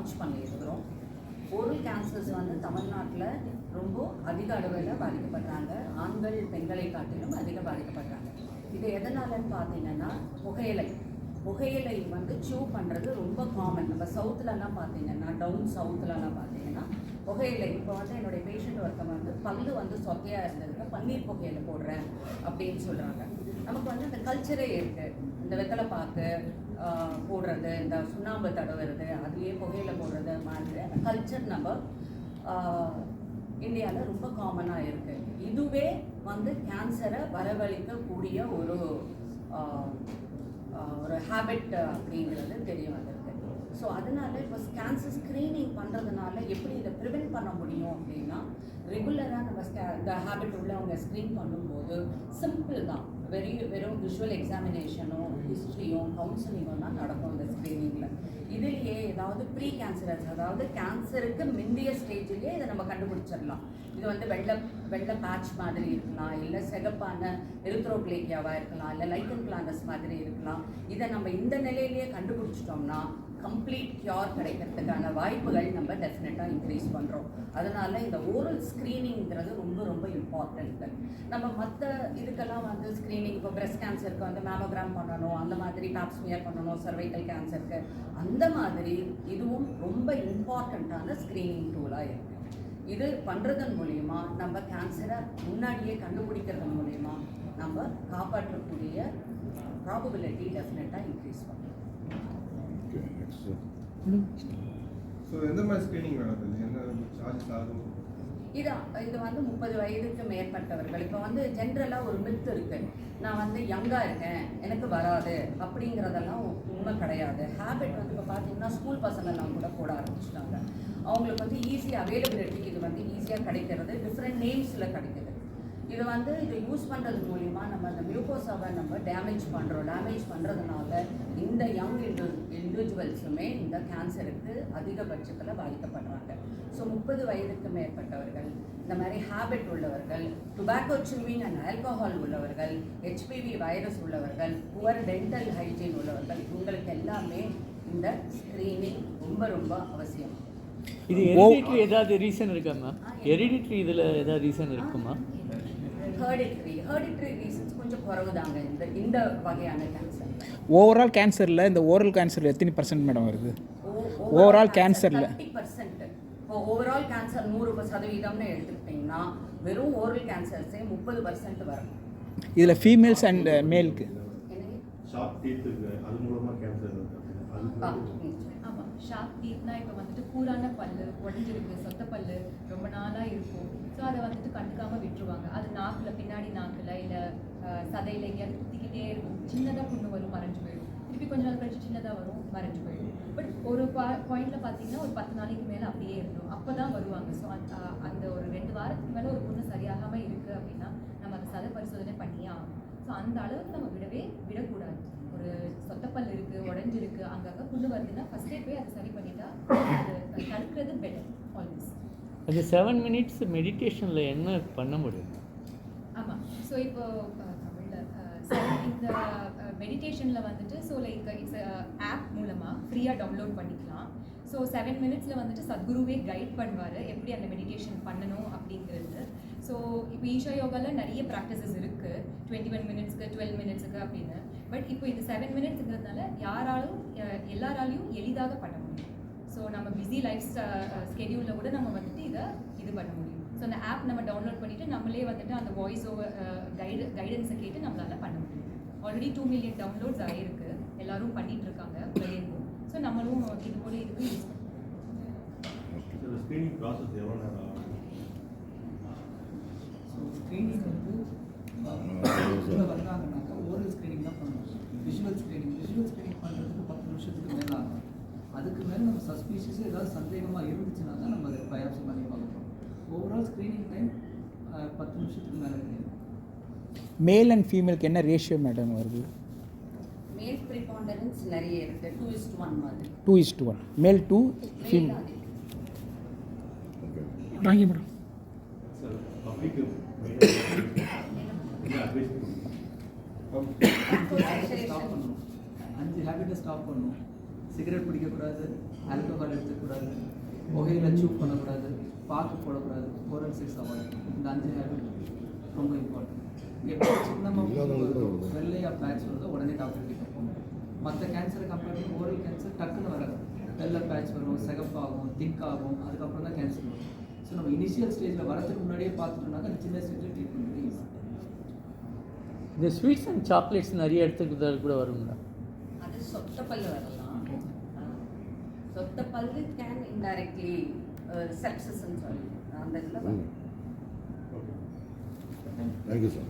Launch பண்ணியிருக்கிறோம். Oral cancers வந்து தமிழ்நாட்டில் ரொம்ப அதிக அளவில் பாதிக்கப்படுறாங்க. ஆண்கள் பெண்களை காட்டிலும் அதிக பாதிக்கப்படுறாங்க. இது எதனாலன்னு பார்த்தீங்கன்னா புகையிலை. புகையிலை வந்து சூ பண்ணுறது ரொம்ப காமன் நம்ம சவுத்துலலாம் பார்த்தீங்கன்னா டவுன் சவுத்துலலாம் பார்த்தீங்கன்னா புகையிலை. இப்போ வந்து என்னுடைய பேஷண்ட் ஒருத்தவங்க வந்து பல்லு வந்து சொத்தையாக இருந்ததுக்கு பன்னீர் புகையிலை போடுறேன் அப்படின்னு சொல்கிறாங்க நமக்கு வந்து அந்த கல்ச்சரே இருக்குது இந்த வெத்தலை பாக்கு போடுறது இந்த சுண்ணாம்பு தடவுறது அதுலேயே புகையில் போடுறது மாதிரி அந்த கல்ச்சர் நம்ம இந்தியாவில் ரொம்ப காமனாக இருக்குது இதுவே வந்து கேன்சரை வரவழைக்கக்கூடிய ஒரு ஒரு ஹேபிட் அப்படிங்கிறது தெரிய வந்திருக்கு. ஸோ அதனால இப்போ கேன்சர் ஸ்க்ரீனிங் பண்ணுறதுனால எப்படி இதை ப்ரிவென்ட் பண்ண முடியும் அப்படின்னா ரெகுலராக நம்ம ஸ்கே- இந்த ஹேபிட் உள்ளவங்க ஸ்க்ரீன் பண்ணும்போது சிம்பிள் தான். வெறி வெறும் விஷுவல் எக்ஸாமினேஷனும் ஹிஸ்ட்ரியும் கவுன்சிலிங்கும் தான் நடக்கும் இந்த ஸ்க்ரீனிங்கில் இதுலேயே ஏதாவது ப்ரீ கேன்சரஸ் அதாவது கேன்சருக்கு முந்தைய ஸ்டேஜ்லேயே இதை நம்ம கண்டுபிடிச்சிடலாம். இது வந்து வெள்ளை வெள்ளை பேட்ச் மாதிரி இருக்கலாம் இல்லை சிகப்பான எரித்ரோப்ளேக்கியாவாக இருக்கலாம் இல்லை லைக்கன் பிளானஸ் மாதிரி இருக்கலாம். இதை நம்ம இந்த நிலையிலேயே கண்டுபிடிச்சிட்டோம்னா கம்ப்ளீட் கியூர் கிடைக்கிறதுக்கான வாய்ப்புகள் நம்ம டெஃபினட்டாக இன்க்ரீஸ் பண்ணுறோம் அதனால் இந்த ஓரல் ஸ்க்ரீனிங்கிறது ரொம்ப ரொம்ப இம்பார்ட்டன்ட் நம்ம மற்ற இதுக்கெல்லாம் வந்து ஸ்க்ரீனிங் இப்போ பிரஸ்ட் கேன்சருக்கு வந்து மேமோகிராம் பண்ணணும் அந்த மாதிரி பேப்ஸ்மியர் பண்ணணும் சர்வைக்கல் கேன்சருக்கு அந்த மாதிரி இதுவும் ரொம்ப இம்பார்ட்டண்ட்டான ஸ்க்ரீனிங் டூலாக இருக்குது இது பண்ணுறதன் மூலிமா நம்ம கேன்சரை முன்னாடியே கண்டுபிடிக்கிறது மூலிமா நம்ம காப்பாற்றக்கூடிய ப்ராபபிலிட்டி டெஃபினட்டாக இன்க்ரீஸ் பண்ணும். ஸோ எந்த மாதிரி ஸ்க்ரீனிங் நடக்குது என்ன சார்ஜஸ் ஆகும்? இது இது வந்து முப்பது வயதுக்கு மேற்பட்டவர்கள். இப்போ வந்து ஜென்ரலாக ஒரு மித் இருக்கு. நான் வந்து யங்காக இருக்கேன் எனக்கு வராது அப்படிங்கிறதெல்லாம் உண்மை கிடையாது. ஹேபிட் வந்து இப்போ பார்த்தீங்கன்னா ஸ்கூல் பசங்கள்லாம் கூட போட ஆரம்பிச்சிட்டாங்க. அவங்களுக்கு வந்து ஈஸியாக அவைலபிலிட்டி இது வந்து ஈஸியாக கிடைக்கிறது. டிஃப்ரெண்ட் நேம்ஸில் கிடைக்கிறது இது வந்து இதை யூஸ் பண்ணுறது மூலிமா நம்ம அந்த மியூகோசாவை நம்ம டேமேஜ் பண்ணுறோம் டேமேஜ் பண்ணுறதுனால இந்த யங் இண்டு இண்டிவிஜுவல்ஸுமே இந்த கேன்சருக்கு அதிகபட்சத்தில் பாதிக்கப்படுறாங்க. ஸோ முப்பது வயதுக்கு மேற்பட்டவர்கள் இந்த மாதிரி ஹேபிட் உள்ளவர்கள் டுபாக்கோ சில்விங் அண்ட் ஆல்கஹால் உள்ளவர்கள் ஹெச்பிவி வைரஸ் உள்ளவர்கள் புவர் டென்டல் ஹைஜீன் உள்ளவர்கள் இவங்களுக்கு எல்லாமே இந்த ஸ்க்ரீனிங் ரொம்ப ரொம்ப அவசியம். இது ஹெரிடிட்ரி ஏதாவது ரீசன் இருக்கா மேம் ஹெரிடிட்ரி இதில் ஏதாவது ரீசன் இருக்குமா? ஹெர்டிட்ரி ஹெர்டிட்ரி ரீசன்ஸ் கொஞ்சம் குறவுதாங்க. இந்த இந்த வகையான கேன்சர் ஓவரால் கேன்சரில் இந்த ஓரல் கேன்சரில் எத்தனை பர்சன்ட் மேடம் வருது? Overall cancer ல. தேர்ட்டி பர்சன்ட் இப்போ ஓவரால் கேன்சர் நூறு சதவீதம்னு எடுத்துக்கிட்டிங்கன்னா வெறும் ஓரல் கேன்சர்ஸே முப்பது பர்சன்ட் வரும். இதில் ஃபீமேல்ஸ் அண்ட் மேலுக்கு அது மூலமாக கேன்சர் வருது ஆ, அது ம். ஆமாம் ஷார்ப் டீத்னா இப்போ வந்துட்டு கூரான பல்லு உடஞ்சிருக்கு சொத்த பல்லு ரொம்ப நாளாக இருக்கும். ஸோ அதை வந்துட்டு கண்டுக்காமல் விட்டுருவாங்க. அது நாக்கில் பின்னாடி நாக்கில் இல்லை சதையில் எங்கேயாவது குத்திக்கிட்டே இருக்கும். சின்னதாக புண்ணு வரும் மறைஞ்சு போயிடும். திருப்பி கொஞ்ச நாள் கழிச்சு சின்னதாக வரும் மறைஞ்சு போயிடும். பட் ஒரு பா பாயிண்டில் பார்த்தீங்கன்னா ஒரு பத்து நாளைக்கு மேலே அப்படியே இருந்தோம் அப்போ தான் வருவாங்க. ஸோ அந்த ஒரு ரெண்டு வாரத்துக்கு மேலே ஒரு புண்ணு சரியாகாமல் இருக்குது அப்படின்னா நம்ம அந்த சதை பரிசோதனை பண்ணியே ஆகணும். ஸோ அந்த அளவுக்கு நம்ம விடவே விடக்கூடாது. ஒரு சொத்தப்பல் இருக்கு உடஞ்சிருக்கு அங்கங்கே புண்ணு வருதுன்னா ஃபர்ஸ்டே போய் அதை சரி பண்ணிட்டா அது தடுக்கிறது பெட்டர் ஆல்வேஸ் அது செவன் மினிட்ஸ் மெடிடேஷனில் என்ன பண்ண முடியும்? ஆமாம் ஸோ இப்போ தமிழில் இந்த மெடிடேஷனில் வந்துட்டு ஸோ லைக் இட்ஸ் ஆப் மூலமாக ஃப்ரீயாக டவுன்லோட் பண்ணிக்கலாம். ஸோ செவன் மினிட்ஸில் வந்துட்டு சத்குருவே கைட் பண்ணுவார் எப்படி அந்த மெடிடேஷன் பண்ணணும் அப்படிங்கிறது. ஸோ இப்போ ஈஷா யோகாவில் நிறைய ப்ராக்டிசஸ் இருக்குது டுவெண்ட்டி ஒன் மினிட்ஸ்க்கு டுவெல் மினிட்ஸுக்கு அப்படின்னு. பட் இப்போ இது செவன் மினிட்ஸுங்கிறதுனால யாராலும் எல்லாராலையும் எளிதாக பண்ண முடியும். ஸோ நம்ம பிஸி லைஃப் ஸ்கெடியூலில் கூட நம்ம வந்துட்டு இதை இது பண்ண முடியும். ஸோ அந்த ஆப் நம்ம டவுன்லோட் பண்ணிவிட்டு நம்மளே வந்துட்டு அந்த வாய்ஸ் ஓவர் கைடு கைடன்ஸை கேட்டு நம்மளால் பண்ண முடியும். ஆல்ரெடி டூ மில்லியன் டவுன்லோட்ஸ் ஆகிருக்கு எல்லாரும் பண்ணிட்டு இருக்காங்க ஸோ நம்மளும் இது போல இதுக்கு யூஸ் பண்ணுவோம் ஸ்க்ரீனிங் வந்து உள்ள வந்தாங்கன்னாக்கா ஓரல் ஸ்க்ரீனிங் தான் பண்ணணும். விஷுவல் ஸ்க்ரீனிங் விஷுவல் ஸ்க்ரீனிங் பண்ணுறதுக்கு பத்து நிமிஷத்துக்கு மேலே ஆகும். அதுக்கு மேலே நம்ம சஸ்பீஷியஸ் ஏதாவது சந்தேகமாக இருந்துச்சுன்னா தான் நம்ம அதை பயாப்சி பண்ணி பார்க்கணும். ஓவரால் ஸ்க்ரீனிங் டைம் பத்து நிமிஷத்துக்கு மேலே கிடையாது. மேல் அண்ட் ஃபீமேலுக்கு என்ன ரேஷியோ மேடம் வருது? மேல் ப்ரிபாண்டரன்ஸ் நிறைய இருக்குது டூ இஸ்ட் ஒன் மாதிரி. Two is to one male two male female வாங்கி மேடம் சார் பண்ணணும் அஞ்சு ஹேபிட்டை ஸ்டாப் பண்ணணும். சிகரெட் பிடிக்கக்கூடாது ஆல்கஹால் எடுத்துக்கூடாது புகையில சூப் பண்ணக்கூடாது பாக்கு போடக்கூடாது ஓரல் சிக்ஸ் அவாய்ட் இந்த அஞ்சு ஹேபிட் ரொம்ப இம்பார்ட்டன்ட் எப்போ சின்னமாக வெள்ளையா பேட்ச் வருதோ உடனே டாக்டர் கிட்ட போகணும் மற்ற கேன்சரை கம்பேர் பண்ணி ஓரல் கேன்சர் டக்குன்னு வராது. வெள்ளை பேட்ச் வரும் சிகப்பாகும் திக் ஆகும் அதுக்கப்புறம் தான் கேன்சர் வரும். ஸோ நம்ம இனிஷியல் ஸ்டேஜில் வரதுக்கு முன்னாடியே பார்த்துட்டோம்னாக்க அந்த சின்ன ஸ்டேஜில் ட்ரீட்மெண்ட் பண்ணி இந்த ஸ்வீட்ஸ் அண்ட் சாக்லேட்ஸ் நிறைய எடுத்துக்கிறதால கூட வருங்களா அது சொத்த பல்லு வரலாம். ஆ. சொத்த பல்லு கேன் இன்டைரக்ட்லி செப்சஸ்ன்னு சொல்லி அந்த இதில் வரும் ஓகே தேங்க்யூ சார்